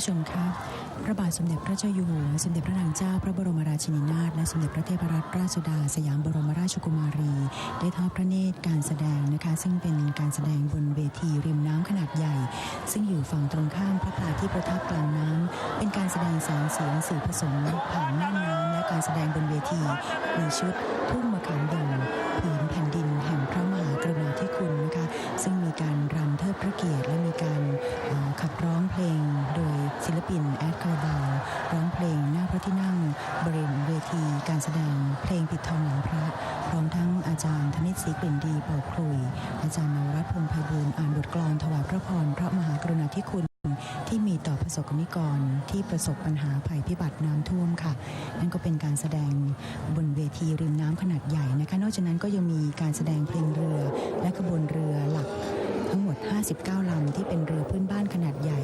ผู้ชมคะพระบาทสมเด็จพระเจ้าอยู่หัวสมเด็จพระนางเจ้าพระบรมราชินีนาถและสมเด็จพระเทพรัตนราชสุดา สยามบรมราชกุมารี ได้ทอดพระเนตรการแสดงนะคะ ซึ่งเป็นการแสดงบนเวทีริมน้ำขนาดใหญ่ ซึ่งอยู่ฝั่งตรงข้ามพระพลาที่ประทับกลางน้ำเป็นการแสดงแสงเสียงสื่อผสมผ่านน่านน้ำและการแสดงบนเวที มีชุดทุ่งมะขามดงผืนแผ่นดินแห่งพระม การรำเทิดพระเกียรติและมีการขับร้องเพลงโดยศิลปินแอดคาราบาวร้องเพลงหน้าพระที่นั่งบริเวณเวทีการแสดงเพลงปิดทองหลังพระพร้อมทั้งอาจารย์ธนิตศรีกลิ่นดีเป่าคลุย อาจารย์นวรัตน์พงษ์ไพบูลอ่านบทกลอนถวายพระพรพระมหากรุณาธิคุณที่มีต่อประสบกรณิกรที่ประสบปัญหาภัยพิบัติน้ำท่วมค่ะ นั่นก็เป็นการแสดงบนเวทีริมน้ำขนาดใหญ่นะคะ นอกจากนั้นก็ยังมีการแสดงเพลงเรือและขบวนเรือหลัก 59 ลำที่เป็นเรือพื้นบ้านขนาดใหญ่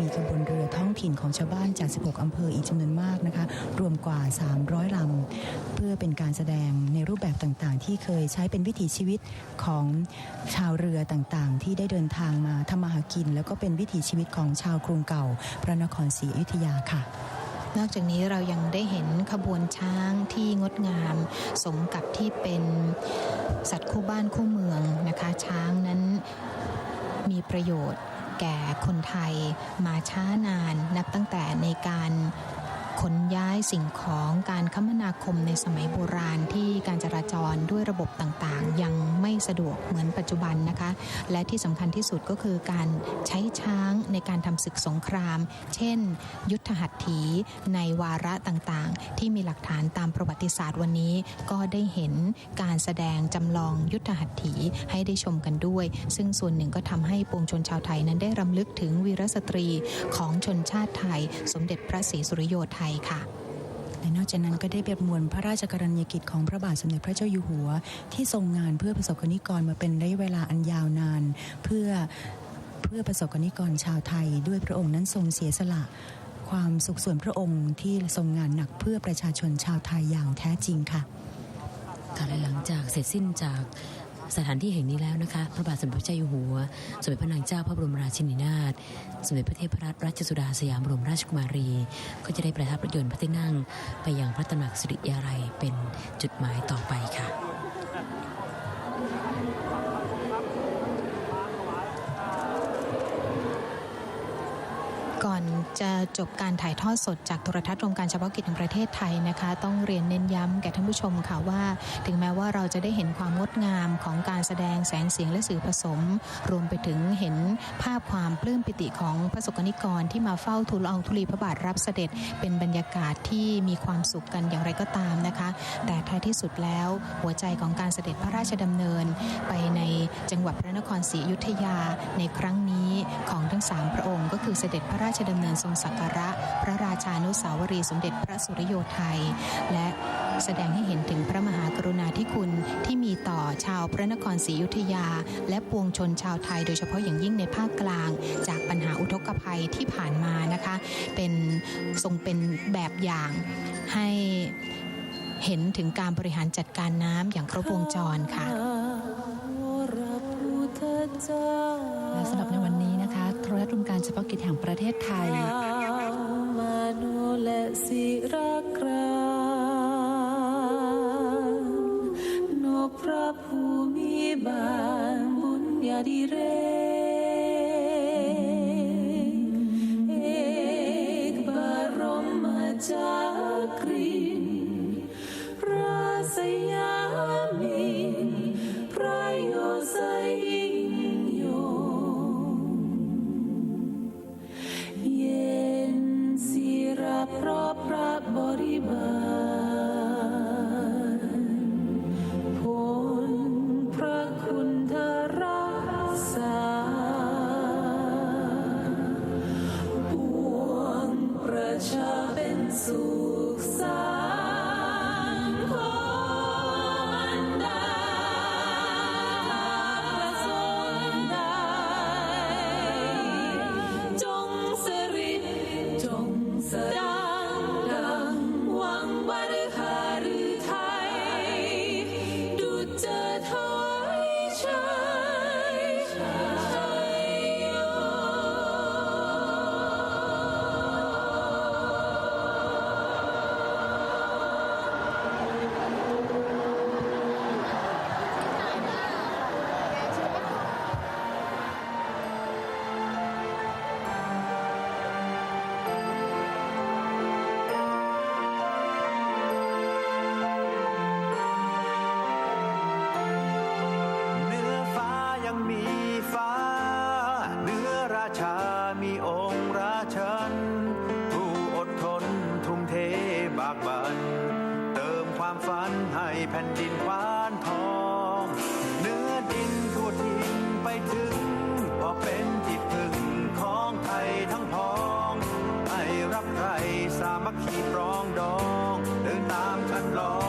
มีขบวนเรือท้องถิ่นของชาวบ้านจาก 16 อำเภออีกจำนวนมากนะคะ รวมกว่า 300 ลำ เพื่อเป็นการแสดงในรูปแบบต่างๆ ที่เคยใช้เป็นวิถีชีวิตของชาวเรือต่างๆ ที่ได้เดินทางมาทำมาหากิน แล้วก็เป็นวิถีชีวิตของชาวกรุงเก่า พระนครศรีอยุธยาค่ะนอกจากนี้เรายังได้เห็นขบวนช้างที่งดงาม สมกับที่เป็นสัตว์คู่บ้านคู่เมืองนะคะ ช้างนั้น มีประโยชน์แก่คนไทยมาช้านานนับตั้งแต่ในการ ขนย้ายสิ่งของการคมนาคมในสมัยโบราณที่การจราจรด้วยระบบต่างๆ ยังไม่สะดวกเหมือนปัจจุบันนะคะ และที่สำคัญที่สุดก็คือการใช้ช้างในการทำศึกสงคราม เช่น ยุทธหัตถีในวาระต่างๆ ที่มีหลักฐานตามประวัติศาสตร์วันนี้ ก็ได้เห็นการแสดงจำลองยุทธหัตถีให้ได้ชมกันด้วย ซึ่งส่วนหนึ่งก็ทำให้ปวงชนชาวไทยนั้นได้รำลึกถึงวีรสตรีของชนชาติไทย สมเด็จพระศรีสุริโยไทยค่ะ และนอกจากนั้นก็ได้ประมวลพระราชกรณียกิจของพระบาทสมเด็จพระเจ้าอยู่หัว ที่ทรงงานเพื่อประสบกรณิกรมาเป็นระยะเวลาอันยาวนาน เพื่อเพื่อประสบกรณิกรชาวไทย ด้วยพระองค์นั้นทรงเสียสละความสุขส่วนพระองค์ที่ทรงงานหนักเพื่อประชาชนชาวไทยอย่างแท้จริงค่ะค่ะและหลังจากเสร็จสิ้นจาก สถานที่แห่งนี้แล้วนะคะ พระบาทสมเด็จพระเจ้าอยู่หัว สมเด็จพระนางเจ้าพระบรมราชินีนาถ สมเด็จพระเทพรัตนราชสุดาสยามบรมราชกุมารี ก็จะได้ประทับรถยนต์พระที่นั่ง ไปยังพระตำหนักสิริยาลัยเป็นจุดหมายต่อไปค่ะ ก่อนจะจบการถ่ายทอดสดจากโทรทัศน์รวมการเฉพาะกิจแห่งประเทศไทยนะคะ ต้องเรียนเน้นย้ำแก่ท่านผู้ชมค่ะว่า ถึงแม้ว่าเราจะได้เห็นความงดงามของการแสดงแสงเสียงและสื่อผสม รวมไปถึงเห็นภาพความปลื้มปิติของพระสกนิกรที่มาเฝ้าทูลอองธุลีพระบาทรับเสด็จ เป็นบรรยากาศที่มีความสุขกันอย่างไรก็ตามนะคะ แต่ท้ายที่สุดแล้วหัวใจของการเสด็จพระราชดำเนิน ไปในจังหวัดพระนครศรีอยุธยาในครั้งนี้ของทั้งสามพระองค์ก็คือเสด็จพระราชดำเนินทรงสักการะ พระราชานุสาวรีสมเด็จพระสุริโยไทย และแสดงให้เห็นถึงพระมหากรุณาธิคุณที่มีต่อชาวพระนครศรีอยุธยา และปวงชนชาวไทย โดยเฉพาะอย่างยิ่งในภาคกลาง จากปัญหาอุทกภัยที่ผ่านมานะคะ เป็นทรงเป็นแบบอย่างให้เห็นถึงการบริหารจัดการน้ำอย่างครบวงจรค่ะ และสำหรับในวันนี้นะคะโทรทัศน์รวมการเฉพาะกิจแห่งประเทศไทยและศิรกรานกพระภูมิบาลบุญญาดิเร มัคคีปรองดอง เดินตามคันลองของ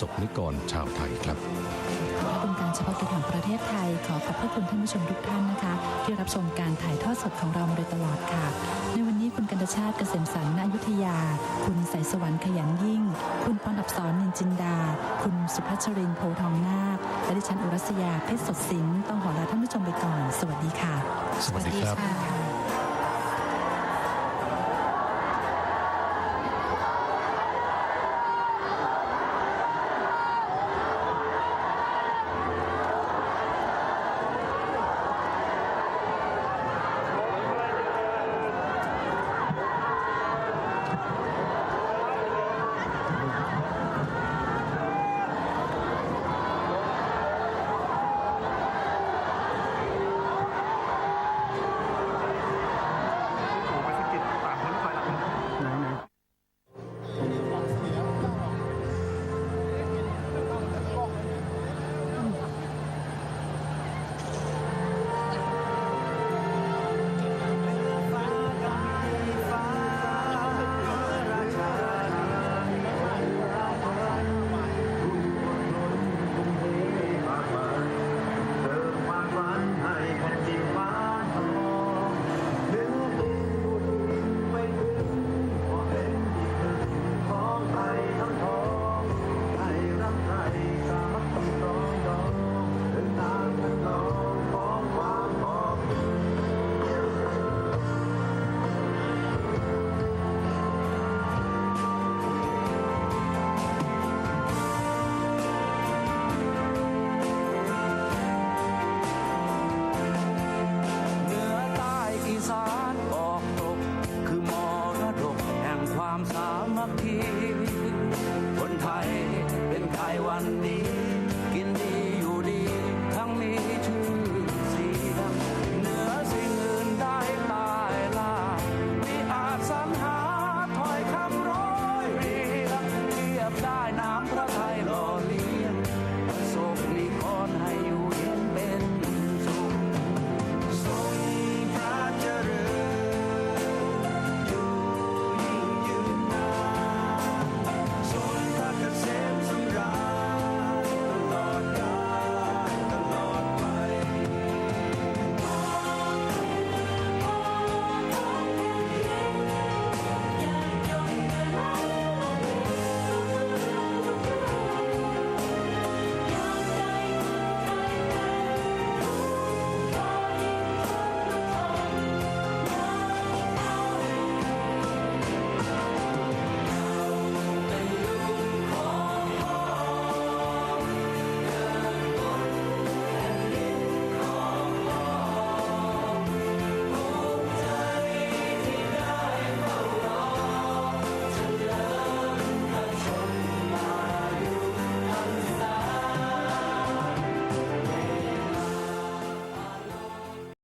สบนิกรชาวไทยครับและองค์การเฉพาะกิจแห่งประเทศไทยขอขอบพระคุณท่านผู้ชมทุกท่านนะคะ ที่รับชมการถ่ายทอดสดของเรามาโดยตลอดค่ะ ในวันนี้คุณกันตชาติเกษมสันต์ณอยุธยา คุณสายสวรรค์ขยันยิ่ง คุณพรอับสรนินจินดา คุณสุพัชรินทร์โพทองนาคและดิฉันอุรัสยาเพชรสดสินต้องขอลาท่านผู้ชมไปก่อน สวัสดีค่ะ สวัสดีครับค่ะ